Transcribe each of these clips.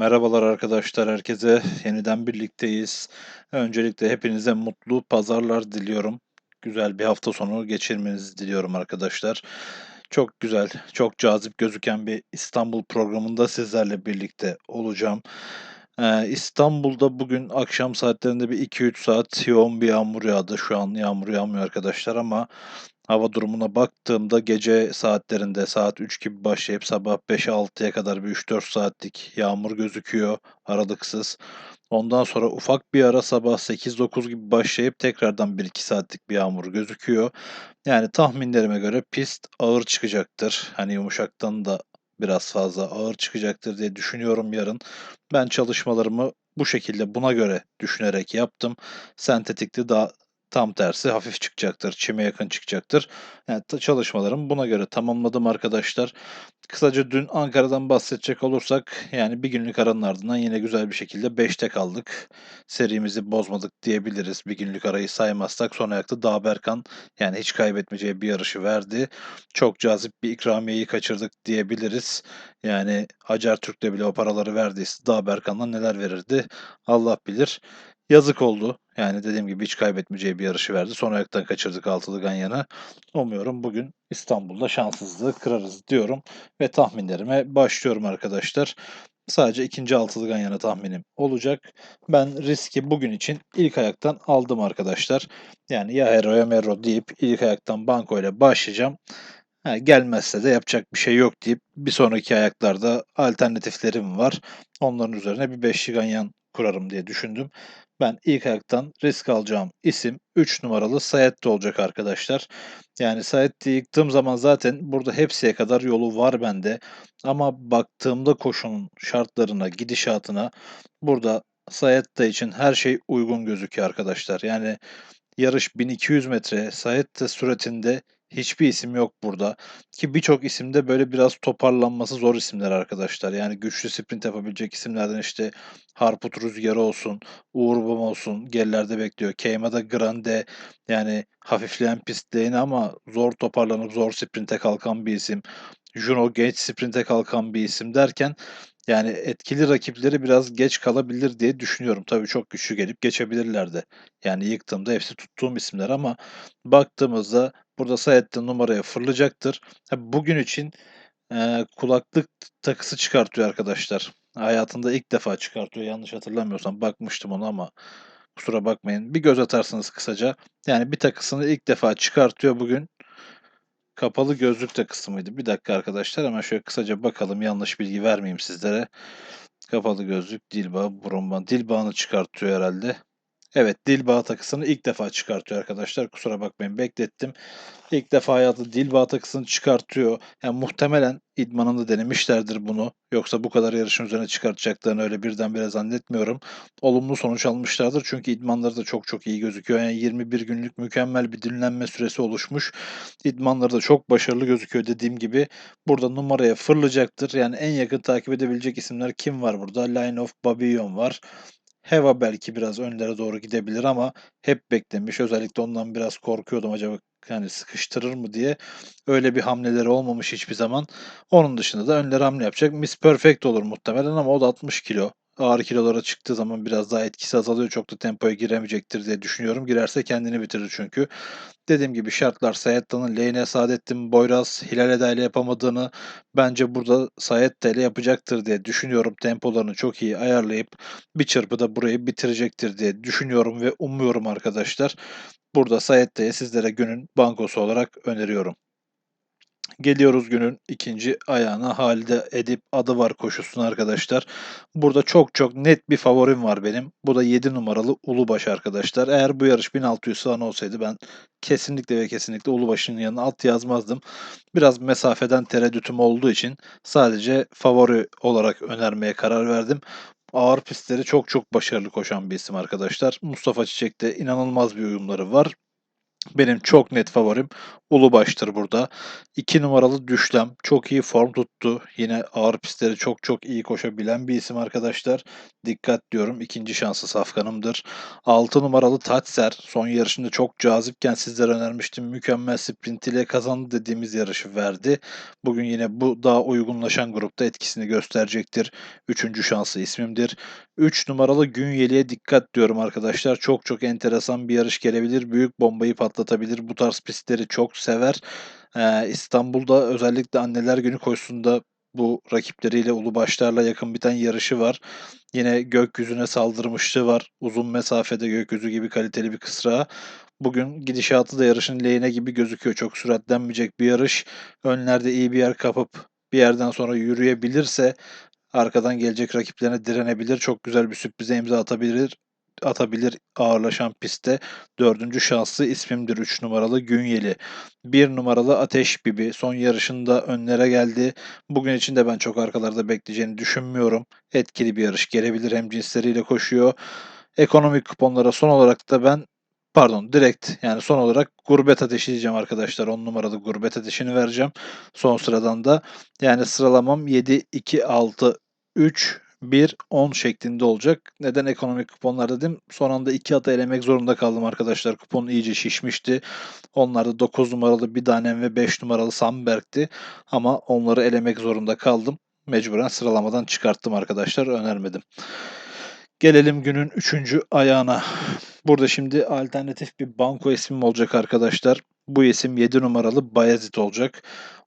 Merhabalar arkadaşlar, herkese yeniden birlikteyiz. Öncelikle hepinize mutlu pazarlar diliyorum. Güzel bir hafta sonu geçirmenizi diliyorum arkadaşlar. Çok güzel, çok cazip gözüken bir İstanbul programında sizlerle birlikte olacağım. Ee, İstanbul'da bugün akşam saatlerinde bir 2-3 saat yoğun bir yağmur yağdı. Şu an yağmur yağmıyor arkadaşlar ama hava durumuna baktığımda gece saatlerinde saat 3 gibi başlayıp sabah 5-6'ya kadar bir 3-4 saatlik yağmur gözüküyor aralıksız. Ondan sonra ufak bir ara sabah 8-9 gibi başlayıp tekrardan 1-2 saatlik bir yağmur gözüküyor. Yani tahminlerime göre pist ağır çıkacaktır. Hani yumuşaktan da biraz fazla ağır çıkacaktır diye düşünüyorum yarın. Ben çalışmalarımı bu şekilde buna göre düşünerek yaptım. Sentetikli daha tam tersi hafif çıkacaktır, çime yakın çıkacaktır. Yani çalışmalarımı buna göre tamamladım arkadaşlar. Kısaca dün Ankara'dan bahsedecek olursak yani bir günlük aranın ardından yine güzel bir şekilde 5'te kaldık. Serimizi bozmadık diyebiliriz. Bir günlük arayı saymazsak son ayakta Dağberkan yani hiç kaybetmeyeceği bir yarışı verdi. Çok cazip bir ikramiyeyi kaçırdık diyebiliriz. Yani Hacer Türk'le bile o paraları verdiyse Dağberkan'la neler verirdi Allah bilir. Yazık oldu. Yani dediğim gibi hiç kaybetmeyeceği bir yarışı verdi. Son ayaktan kaçırdık altılı Ganyan'ı. Umuyorum bugün İstanbul'da şanssızlığı kırarız diyorum. Ve tahminlerime başlıyorum arkadaşlar. Sadece ikinci altılı Ganyan'ı tahminim olacak. Ben riski bugün için ilk ayaktan aldım arkadaşlar. Yani ya Hero ya Mero deyip ilk ayaktan banko ile başlayacağım. Ha, gelmezse de yapacak bir şey yok deyip bir sonraki ayaklarda alternatiflerim var. Onların üzerine bir beşli ganyan kurarım diye düşündüm. Ben ilk ayaktan risk alacağım isim 3 numaralı Sayetti olacak arkadaşlar. Yani Sayetti'yi yıktığım zaman zaten burada hepsiye kadar yolu var bende. Ama baktığımda koşunun şartlarına, gidişatına burada Sayetta için her şey uygun gözüküyor arkadaşlar. Yani yarış 1200 metre Sayetta süratinde hiçbir isim yok burada. Ki birçok isimde böyle biraz toparlanması zor isimler arkadaşlar. Yani güçlü sprint yapabilecek isimlerden işte Harput Rüzgarı olsun, Uğur Bum olsun gerilerde bekliyor. Keyma'da Grande yani hafifleyen pistlerini ama zor toparlanıp zor sprinte kalkan bir isim. Juno Gage sprinte kalkan bir isim derken yani etkili rakipleri biraz geç kalabilir diye düşünüyorum. Tabii çok güçlü gelip geçebilirler de. Yani yıktığımda hepsi tuttuğum isimler ama baktığımızda burada Sayet'te numaraya fırlayacaktır. Bugün için e, kulaklık takısı çıkartıyor arkadaşlar. Hayatında ilk defa çıkartıyor. Yanlış hatırlamıyorsam bakmıştım ona ama kusura bakmayın. Bir göz atarsınız kısaca. Yani bir takısını ilk defa çıkartıyor bugün. Kapalı gözlük takısı mıydı? Bir dakika arkadaşlar hemen şöyle kısaca bakalım yanlış bilgi vermeyeyim sizlere. Kapalı gözlük, dil bağı, burun bağı. Dil bağını çıkartıyor herhalde. Evet dil bağı takısını ilk defa çıkartıyor arkadaşlar. Kusura bakmayın beklettim. İlk defa hayatı dil bağı takısını çıkartıyor. Yani muhtemelen idmanında denemişlerdir bunu. Yoksa bu kadar yarışın üzerine çıkartacaklarını öyle birdenbire zannetmiyorum. Olumlu sonuç almışlardır. Çünkü idmanları da çok çok iyi gözüküyor. Yani 21 günlük mükemmel bir dinlenme süresi oluşmuş. İdmanları da çok başarılı gözüküyor dediğim gibi. Burada numaraya fırlayacaktır. Yani en yakın takip edebilecek isimler kim var burada? Line of Babylon var. Heva belki biraz önlere doğru gidebilir ama hep beklemiş. Özellikle ondan biraz korkuyordum acaba yani sıkıştırır mı diye. Öyle bir hamleleri olmamış hiçbir zaman. Onun dışında da önlere hamle yapacak. Miss Perfect olur muhtemelen ama o da 60 kilo ağır kilolara çıktığı zaman biraz daha etkisi azalıyor. Çok da tempoya giremeyecektir diye düşünüyorum. Girerse kendini bitirir çünkü. Dediğim gibi şartlar Sayetta'nın lehine Saadettin Boyraz Hilal Eda ile yapamadığını bence burada Sayetta ile yapacaktır diye düşünüyorum. Tempolarını çok iyi ayarlayıp bir çırpıda burayı bitirecektir diye düşünüyorum ve umuyorum arkadaşlar. Burada Sayetta'ya sizlere günün bankosu olarak öneriyorum. Geliyoruz günün ikinci ayağına. Halide Edip adı var koşusuna arkadaşlar. Burada çok çok net bir favorim var benim. Bu da 7 numaralı Ulubaş arkadaşlar. Eğer bu yarış 1600 sağın olsaydı ben kesinlikle ve kesinlikle Ulubaş'ın yanına at yazmazdım. Biraz mesafeden tereddütüm olduğu için sadece favori olarak önermeye karar verdim. Ağır pistleri çok çok başarılı koşan bir isim arkadaşlar. Mustafa Çiçek'te inanılmaz bir uyumları var. Benim çok net favorim Ulubaş'tır burada. 2 numaralı Düşlem çok iyi form tuttu. Yine ağır pistleri çok çok iyi koşabilen bir isim arkadaşlar. Dikkat diyorum. ikinci şansı safkanımdır. 6 numaralı Tatser son yarışında çok cazipken sizlere önermiştim. Mükemmel sprint ile kazandı dediğimiz yarışı verdi. Bugün yine bu daha uygunlaşan grupta etkisini gösterecektir. Üçüncü şansı ismimdir. 3 numaralı Günyeli'ye dikkat diyorum arkadaşlar. Çok çok enteresan bir yarış gelebilir. Büyük bombayı patlatabilir. Bu tarz pistleri çok sever. Ee, İstanbul'da özellikle anneler günü koşusunda bu rakipleriyle Ulubaşlarla yakın biten yarışı var. Yine gökyüzüne saldırmışlığı var. Uzun mesafede gökyüzü gibi kaliteli bir kısrağa. Bugün gidişatı da yarışın lehine gibi gözüküyor. Çok süratlenmeyecek bir yarış. Önlerde iyi bir yer kapıp bir yerden sonra yürüyebilirse arkadan gelecek rakiplerine direnebilir. Çok güzel bir sürprize imza atabilir atabilir ağırlaşan pistte. Dördüncü şanslı ismimdir 3 numaralı Günyeli. 1 numaralı Ateş Bibi son yarışında önlere geldi. Bugün için de ben çok arkalarda bekleyeceğini düşünmüyorum. Etkili bir yarış gelebilir hem cinsleriyle koşuyor. Ekonomik kuponlara son olarak da ben pardon direkt yani son olarak gurbet ateşi diyeceğim arkadaşlar. 10 numaralı gurbet ateşini vereceğim. Son sıradan da yani sıralamam 7, 2, 6, 3, 1, 10 şeklinde olacak. Neden ekonomik kuponlar dedim? Son anda 2 atı elemek zorunda kaldım arkadaşlar. Kupon iyice şişmişti. Onlar da 9 numaralı bir tanem ve 5 numaralı Samberg'ti. Ama onları elemek zorunda kaldım. Mecburen sıralamadan çıkarttım arkadaşlar. Önermedim. Gelelim günün 3. ayağına. Burada şimdi alternatif bir banko ismim olacak arkadaşlar. Bu isim 7 numaralı Bayezid olacak.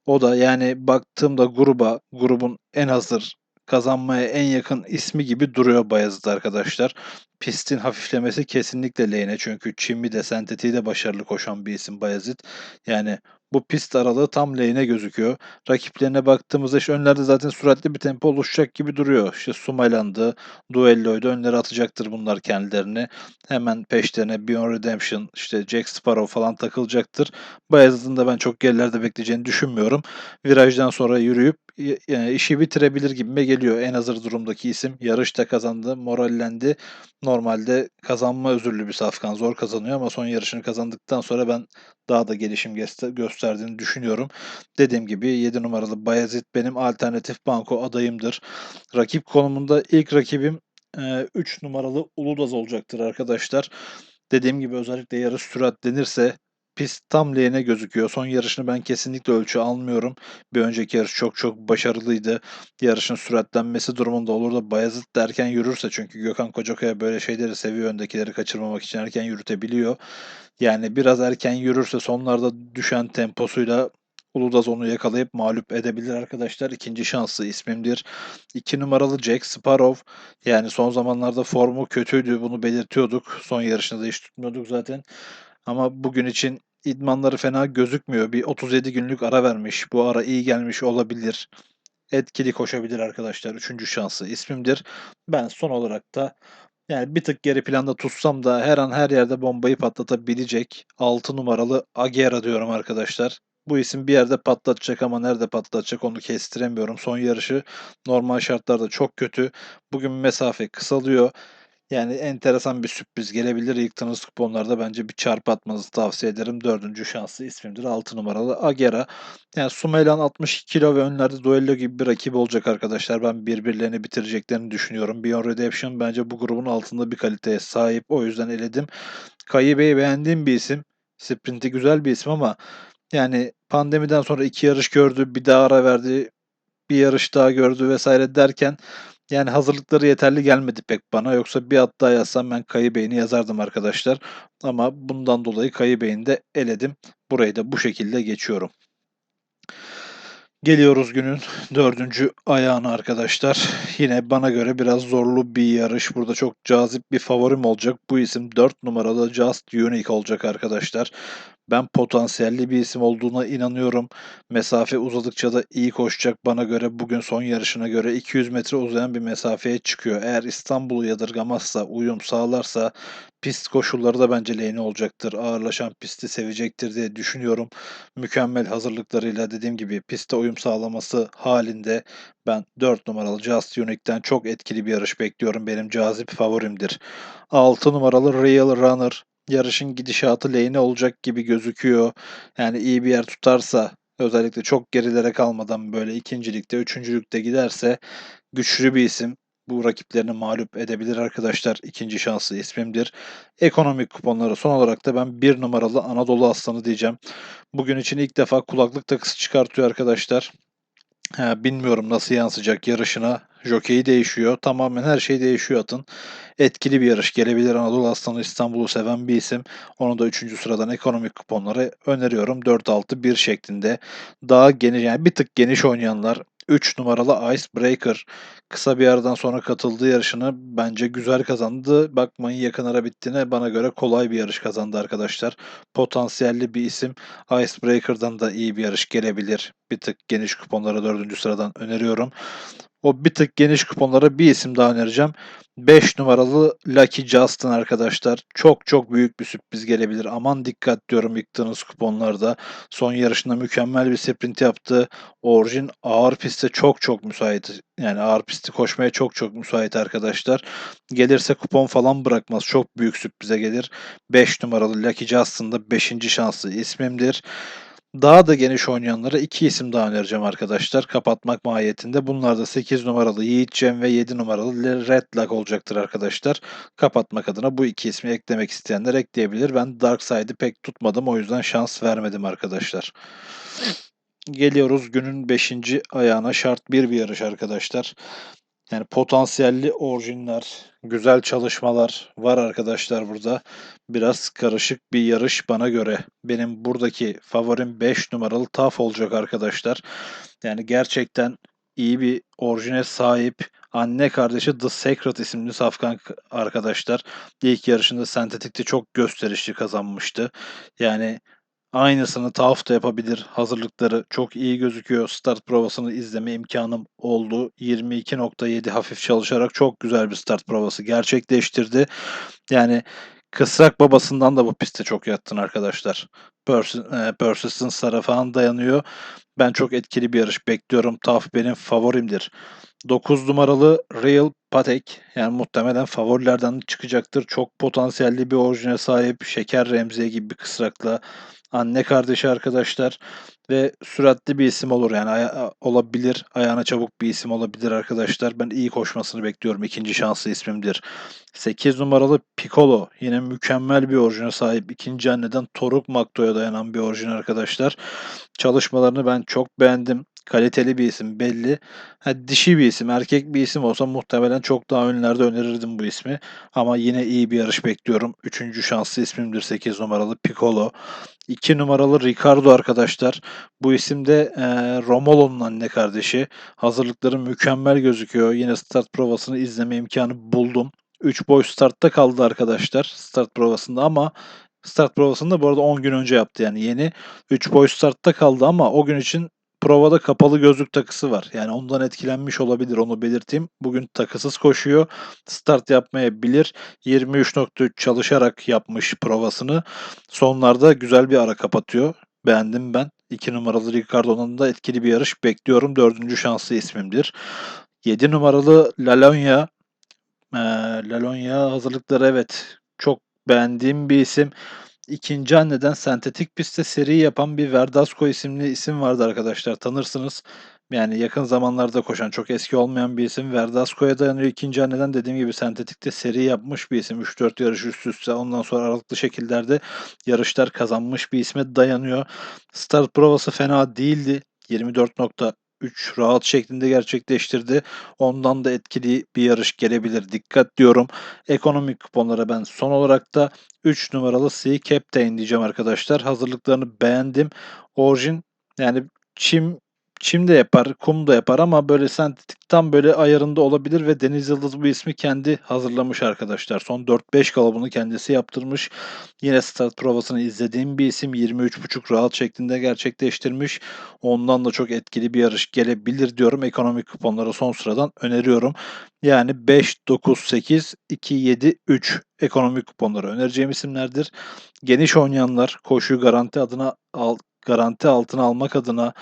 O da yani baktığımda gruba, grubun en hazır kazanmaya en yakın ismi gibi duruyor Bayezid arkadaşlar. Pistin hafiflemesi kesinlikle lehine çünkü çimmi de sentetiği de başarılı koşan bir isim Bayezid. Yani bu pist aralığı tam lehine gözüküyor. Rakiplerine baktığımızda işte önlerde zaten süratli bir tempo oluşacak gibi duruyor. İşte Sumayland'ı, Duello'ydu. Önleri atacaktır bunlar kendilerini. Hemen peşlerine Beyond Redemption, işte Jack Sparrow falan takılacaktır. Bayezid'in de ben çok gerilerde bekleyeceğini düşünmüyorum. Virajdan sonra yürüyüp işi bitirebilir gibime geliyor. En hazır durumdaki isim. Yarışta kazandı, morallendi. Normalde kazanma özürlü bir safkan. Zor kazanıyor ama son yarışını kazandıktan sonra ben daha da gelişim gösterdiğini düşünüyorum. Dediğim gibi 7 numaralı Bayezid benim alternatif banko adayımdır. Rakip konumunda ilk rakibim 3 numaralı Uludaz olacaktır arkadaşlar. Dediğim gibi özellikle yarış sürat denirse pist tam lehine gözüküyor. Son yarışını ben kesinlikle ölçü almıyorum. Bir önceki yarış çok çok başarılıydı. Yarışın süratlenmesi durumunda olur da Bayezid derken yürürse çünkü Gökhan Kocakaya böyle şeyleri seviyor. Öndekileri kaçırmamak için erken yürütebiliyor. Yani biraz erken yürürse sonlarda düşen temposuyla Uludaz onu yakalayıp mağlup edebilir arkadaşlar. İkinci şansı ismimdir. İki numaralı Jack Sparrow. Yani son zamanlarda formu kötüydü. Bunu belirtiyorduk. Son yarışında da hiç tutmuyorduk zaten. Ama bugün için idmanları fena gözükmüyor. Bir 37 günlük ara vermiş. Bu ara iyi gelmiş olabilir. Etkili koşabilir arkadaşlar. Üçüncü şansı ismimdir. Ben son olarak da yani bir tık geri planda tutsam da her an her yerde bombayı patlatabilecek 6 numaralı Agera diyorum arkadaşlar. Bu isim bir yerde patlatacak ama nerede patlatacak onu kestiremiyorum. Son yarışı normal şartlarda çok kötü. Bugün mesafe kısalıyor. Yani enteresan bir sürpriz gelebilir. Yıktığınız kuponlarda bence bir çarpı atmanızı tavsiye ederim. Dördüncü şanslı ismimdir. 6 numaralı Agera. Yani Sumeylan 62 kilo ve önlerde duello gibi bir rakip olacak arkadaşlar. Ben birbirlerini bitireceklerini düşünüyorum. Beyond Redemption bence bu grubun altında bir kaliteye sahip. O yüzden eledim. Kayı Bey beğendiğim bir isim. Sprinti güzel bir isim ama yani pandemiden sonra iki yarış gördü. Bir daha ara verdi. Bir yarış daha gördü vesaire derken yani hazırlıkları yeterli gelmedi pek bana. Yoksa bir at daha yazsam ben Kayı Bey'ini yazardım arkadaşlar. Ama bundan dolayı Kayı Bey'ini de eledim. Burayı da bu şekilde geçiyorum. Geliyoruz günün dördüncü ayağına arkadaşlar. Yine bana göre biraz zorlu bir yarış. Burada çok cazip bir favorim olacak. Bu isim 4 numaralı Just Unique olacak arkadaşlar. Ben potansiyelli bir isim olduğuna inanıyorum. Mesafe uzadıkça da iyi koşacak bana göre. Bugün son yarışına göre 200 metre uzayan bir mesafeye çıkıyor. Eğer İstanbul'u yadırgamazsa, uyum sağlarsa pist koşulları da bence lehine olacaktır. Ağırlaşan pisti sevecektir diye düşünüyorum. Mükemmel hazırlıklarıyla dediğim gibi piste uyum sağlaması halinde ben 4 numaralı Just Unique'den çok etkili bir yarış bekliyorum. Benim cazip favorimdir. 6 numaralı Real Runner yarışın gidişatı lehine olacak gibi gözüküyor. Yani iyi bir yer tutarsa özellikle çok gerilere kalmadan böyle ikincilikte, üçüncülükte giderse güçlü bir isim. Bu rakiplerini mağlup edebilir arkadaşlar. İkinci şansı ismimdir. Ekonomik kuponları son olarak da ben bir numaralı Anadolu Aslanı diyeceğim. Bugün için ilk defa kulaklık takısı çıkartıyor arkadaşlar. Bilmiyorum nasıl yansıyacak yarışına. Jokeyi değişiyor. Tamamen her şey değişiyor atın. Etkili bir yarış gelebilir. Anadolu Aslanı İstanbul'u seven bir isim. Onu da 3. sıradan ekonomik kuponları öneriyorum. 4-6-1 şeklinde. Daha geniş yani bir tık geniş oynayanlar 3 numaralı Icebreaker kısa bir aradan sonra katıldığı yarışını bence güzel kazandı. Bakmayın yakın ara bittiğine bana göre kolay bir yarış kazandı arkadaşlar. Potansiyelli bir isim. Icebreaker'dan da iyi bir yarış gelebilir. Bir tık geniş kuponlara 4. sıradan öneriyorum. O bir tık geniş kuponlara bir isim daha önereceğim. 5 numaralı Lucky Justin arkadaşlar. Çok çok büyük bir sürpriz gelebilir. Aman dikkat diyorum yıktığınız kuponlarda. Son yarışında mükemmel bir sprint yaptı. Orijin ağır pistte çok çok müsait. Yani ağır pisti koşmaya çok çok müsait arkadaşlar. Gelirse kupon falan bırakmaz. Çok büyük sürprize gelir. 5 numaralı Lucky Justin da 5. şansı ismimdir. Daha da geniş oynayanlara iki isim daha önereceğim arkadaşlar. Kapatmak mahiyetinde. Bunlar da 8 numaralı Yiğit Cem ve 7 numaralı Red Lock olacaktır arkadaşlar. Kapatmak adına bu iki ismi eklemek isteyenler ekleyebilir. Ben Dark Side'ı pek tutmadım. O yüzden şans vermedim arkadaşlar. Geliyoruz günün 5. ayağına. Şart bir bir yarış arkadaşlar. Yani potansiyelli orijinler, güzel çalışmalar var arkadaşlar burada. Biraz karışık bir yarış bana göre. Benim buradaki favorim 5 numaralı Taf olacak arkadaşlar. Yani gerçekten iyi bir orijine sahip. Anne kardeşi The Secret isimli safkan arkadaşlar. İlk yarışında sentetikte çok gösterişli kazanmıştı. Yani Aynısını Tauf da yapabilir. Hazırlıkları çok iyi gözüküyor. Start provasını izleme imkanım oldu. 22.7 hafif çalışarak çok güzel bir start provası gerçekleştirdi. Yani Kısrak babasından da bu piste çok yattın arkadaşlar. Pers e, Persistence falan dayanıyor. Ben çok etkili bir yarış bekliyorum. Tauf benim favorimdir. 9 numaralı Real Patek. Yani muhtemelen favorilerden çıkacaktır. Çok potansiyelli bir orijine sahip. Şeker Remziye gibi bir kısrakla anne kardeşi arkadaşlar. Ve süratli bir isim olur. Yani aya- olabilir ayağına çabuk bir isim olabilir arkadaşlar. Ben iyi koşmasını bekliyorum. İkinci şanslı ismimdir. 8 numaralı Piccolo. Yine mükemmel bir orijine sahip. İkinci anneden Toruk Makto'ya dayanan bir orijin arkadaşlar. Çalışmalarını ben çok beğendim kaliteli bir isim belli. Ha, dişi bir isim, erkek bir isim olsa muhtemelen çok daha önlerde önerirdim bu ismi. Ama yine iyi bir yarış bekliyorum. Üçüncü şanslı ismimdir 8 numaralı Piccolo. 2 numaralı Ricardo arkadaşlar. Bu isim de e, Romolo'nun anne kardeşi. Hazırlıkları mükemmel gözüküyor. Yine start provasını izleme imkanı buldum. 3 boy startta kaldı arkadaşlar start provasında ama start provasında bu arada 10 gün önce yaptı yani yeni. 3 boy startta kaldı ama o gün için provada kapalı gözlük takısı var. Yani ondan etkilenmiş olabilir onu belirteyim. Bugün takısız koşuyor. Start yapmayabilir. 23.3 çalışarak yapmış provasını. Sonlarda güzel bir ara kapatıyor. Beğendim ben. 2 numaralı Ricardo'nun da etkili bir yarış bekliyorum. Dördüncü şanslı ismimdir. 7 numaralı Lalonya. Ee, Lalonya hazırlıkları evet çok beğendiğim bir isim. İkinci anneden sentetik pistte seri yapan bir Verdasco isimli isim vardı arkadaşlar. Tanırsınız. Yani yakın zamanlarda koşan çok eski olmayan bir isim. Verdasco'ya dayanıyor. İkinci anneden dediğim gibi sentetikte seri yapmış bir isim. 3-4 yarış üst üste. Ondan sonra aralıklı şekillerde yarışlar kazanmış bir isme dayanıyor. Start provası fena değildi. 24.3 rahat şeklinde gerçekleştirdi. Ondan da etkili bir yarış gelebilir. Dikkat diyorum. Ekonomik kuponlara ben son olarak da 3 numaralı Sea Captain diyeceğim arkadaşlar. Hazırlıklarını beğendim. Orijin yani çim çim de yapar, kum da yapar ama böyle sentetik tam böyle ayarında olabilir ve Deniz Yıldız bu ismi kendi hazırlamış arkadaşlar. Son 4-5 kalıbını kendisi yaptırmış. Yine start provasını izlediğim bir isim 23.5 rahat şeklinde gerçekleştirmiş. Ondan da çok etkili bir yarış gelebilir diyorum. Ekonomik kuponları son sıradan öneriyorum. Yani 5, 9, 8, 2, 7, 3 ekonomik kuponları önereceğim isimlerdir. Geniş oynayanlar koşuyu garanti adına garanti altına almak adına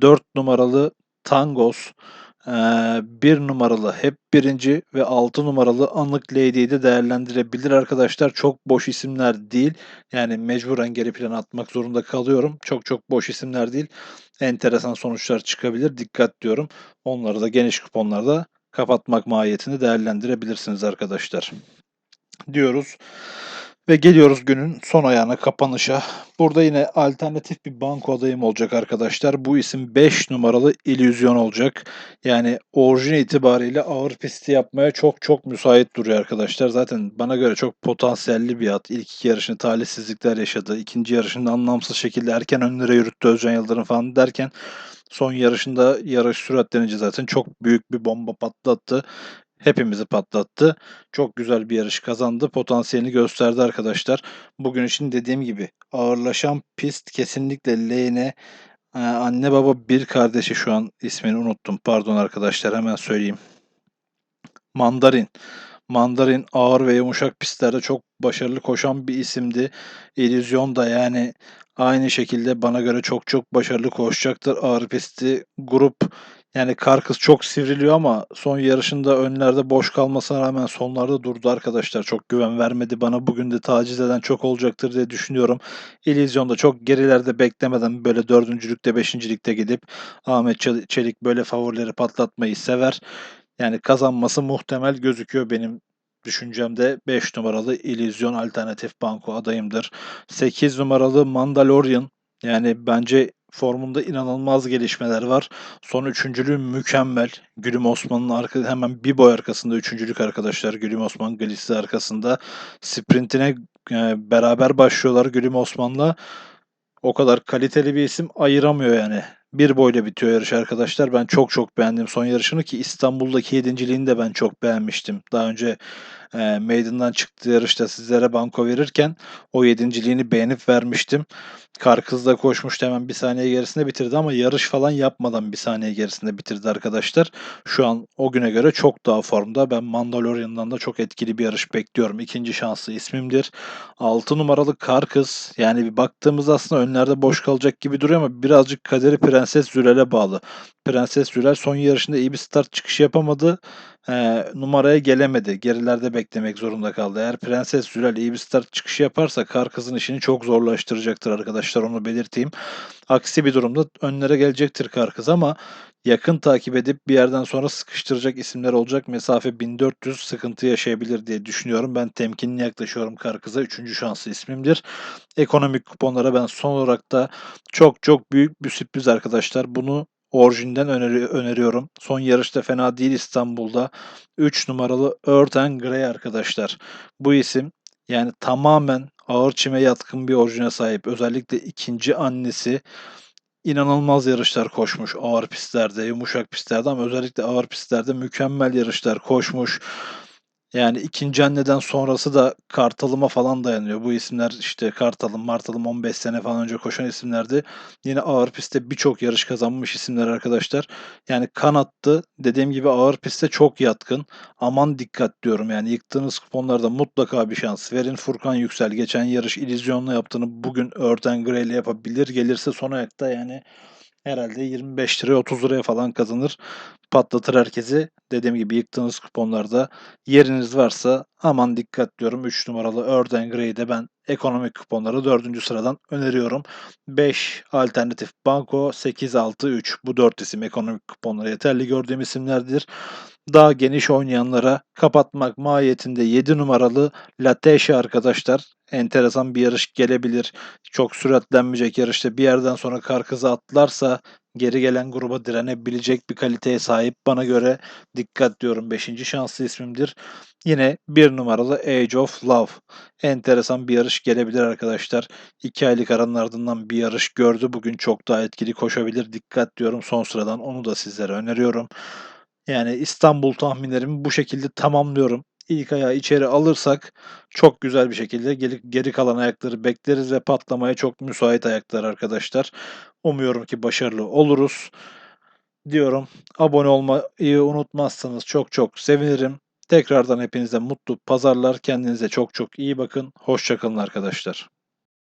4 numaralı Tangos Eee, 1 numaralı hep birinci ve 6 numaralı Anlık Lady'yi de değerlendirebilir arkadaşlar. Çok boş isimler değil. Yani mecburen geri plana atmak zorunda kalıyorum. Çok çok boş isimler değil. Enteresan sonuçlar çıkabilir. Dikkat diyorum. Onları da geniş kuponlarda kapatmak mahiyetini değerlendirebilirsiniz arkadaşlar. Diyoruz. Ve geliyoruz günün son ayağına, kapanışa. Burada yine alternatif bir banko adayım olacak arkadaşlar. Bu isim 5 numaralı illüzyon olacak. Yani orijin itibariyle ağır pisti yapmaya çok çok müsait duruyor arkadaşlar. Zaten bana göre çok potansiyelli bir at. İlk iki yarışını talihsizlikler yaşadı. İkinci yarışında anlamsız şekilde erken önlere yürüttü Özcan Yıldırım falan derken son yarışında yarış süratlerince zaten çok büyük bir bomba patlattı hepimizi patlattı. Çok güzel bir yarış kazandı. Potansiyelini gösterdi arkadaşlar. Bugün için dediğim gibi ağırlaşan pist kesinlikle lane'e e, anne baba bir kardeşi şu an ismini unuttum. Pardon arkadaşlar hemen söyleyeyim. Mandarin. Mandarin ağır ve yumuşak pistlerde çok başarılı koşan bir isimdi. İllüzyon da yani aynı şekilde bana göre çok çok başarılı koşacaktır. Ağır pisti grup yani Karkız çok sivriliyor ama son yarışında önlerde boş kalmasına rağmen sonlarda durdu arkadaşlar. Çok güven vermedi bana. Bugün de taciz eden çok olacaktır diye düşünüyorum. İllüzyon'da çok gerilerde beklemeden böyle dördüncülükte, beşincilikte gidip Ahmet Çelik böyle favorileri patlatmayı sever. Yani kazanması muhtemel gözüküyor benim düşüncemde 5 numaralı İllüzyon alternatif banko adayımdır. 8 numaralı Mandalorian yani bence formunda inanılmaz gelişmeler var. Son üçüncülüğü mükemmel. Gülüm Osman'ın arka, hemen bir boy arkasında üçüncülük arkadaşlar. Gülüm Osman Galisi arkasında. Sprintine e, beraber başlıyorlar Gülüm Osman'la. O kadar kaliteli bir isim ayıramıyor yani. Bir boyla bitiyor yarış arkadaşlar. Ben çok çok beğendim son yarışını ki İstanbul'daki yedinciliğini de ben çok beğenmiştim. Daha önce e, Maiden'dan çıktığı yarışta sizlere banko verirken o yedinciliğini beğenip vermiştim. Karkız'da koşmuştu hemen bir saniye gerisinde bitirdi ama yarış falan yapmadan bir saniye gerisinde bitirdi arkadaşlar. Şu an o güne göre çok daha formda. Ben Mandalorian'dan da çok etkili bir yarış bekliyorum. İkinci şanslı ismimdir. 6 numaralı Karkız. Yani bir baktığımız aslında önlerde boş kalacak gibi duruyor ama birazcık kaderi Prenses Zürel'e bağlı. Prenses Zürel son yarışında iyi bir start çıkışı yapamadı e, numaraya gelemedi. Gerilerde beklemek zorunda kaldı. Eğer Prenses Zürel iyi bir start çıkışı yaparsa kar kızın işini çok zorlaştıracaktır arkadaşlar onu belirteyim. Aksi bir durumda önlere gelecektir kar kız ama yakın takip edip bir yerden sonra sıkıştıracak isimler olacak. Mesafe 1400 sıkıntı yaşayabilir diye düşünüyorum. Ben temkinli yaklaşıyorum kar kıza. Üçüncü şanslı ismimdir. Ekonomik kuponlara ben son olarak da çok çok büyük bir sürpriz arkadaşlar. Bunu orijinden öneri öneriyorum. Son yarışta fena değil İstanbul'da. 3 numaralı Earth and Grey arkadaşlar. Bu isim yani tamamen ağır çime yatkın bir orijine sahip. Özellikle ikinci annesi inanılmaz yarışlar koşmuş ağır pistlerde, yumuşak pistlerde ama özellikle ağır pistlerde mükemmel yarışlar koşmuş. Yani ikinci anneden sonrası da Kartalım'a falan dayanıyor. Bu isimler işte Kartalım, Martalım 15 sene falan önce koşan isimlerdi. Yine ağır pistte birçok yarış kazanmış isimler arkadaşlar. Yani kanattı. Dediğim gibi ağır pistte çok yatkın. Aman dikkat diyorum yani yıktığınız kuponlarda mutlaka bir şans verin. Furkan Yüksel geçen yarış illüzyonla yaptığını bugün Örten Grey ile yapabilir. Gelirse son ayakta yani herhalde 25 liraya 30 liraya falan kazanır. Patlatır herkesi. Dediğim gibi yıktığınız kuponlarda yeriniz varsa aman dikkat diyorum. 3 numaralı Earth Grey'de ben ekonomik kuponları 4. sıradan öneriyorum. 5 alternatif banko 8 6 3 bu 4 isim ekonomik kuponları yeterli gördüğüm isimlerdir. Daha geniş oynayanlara kapatmak mahiyetinde 7 numaralı Lateşe arkadaşlar enteresan bir yarış gelebilir. Çok süratlenmeyecek yarışta bir yerden sonra karkızı atlarsa geri gelen gruba direnebilecek bir kaliteye sahip. Bana göre dikkat diyorum 5. şanslı ismimdir. Yine bir numaralı Age of Love. Enteresan bir yarış gelebilir arkadaşlar. 2 aylık aranın ardından bir yarış gördü. Bugün çok daha etkili koşabilir. Dikkat diyorum son sıradan. Onu da sizlere öneriyorum. Yani İstanbul tahminlerimi bu şekilde tamamlıyorum ilk ayağı içeri alırsak çok güzel bir şekilde geri, geri kalan ayakları bekleriz ve patlamaya çok müsait ayaklar arkadaşlar. Umuyorum ki başarılı oluruz diyorum. Abone olmayı unutmazsanız çok çok sevinirim. Tekrardan hepinize mutlu pazarlar. Kendinize çok çok iyi bakın. Hoşçakalın arkadaşlar.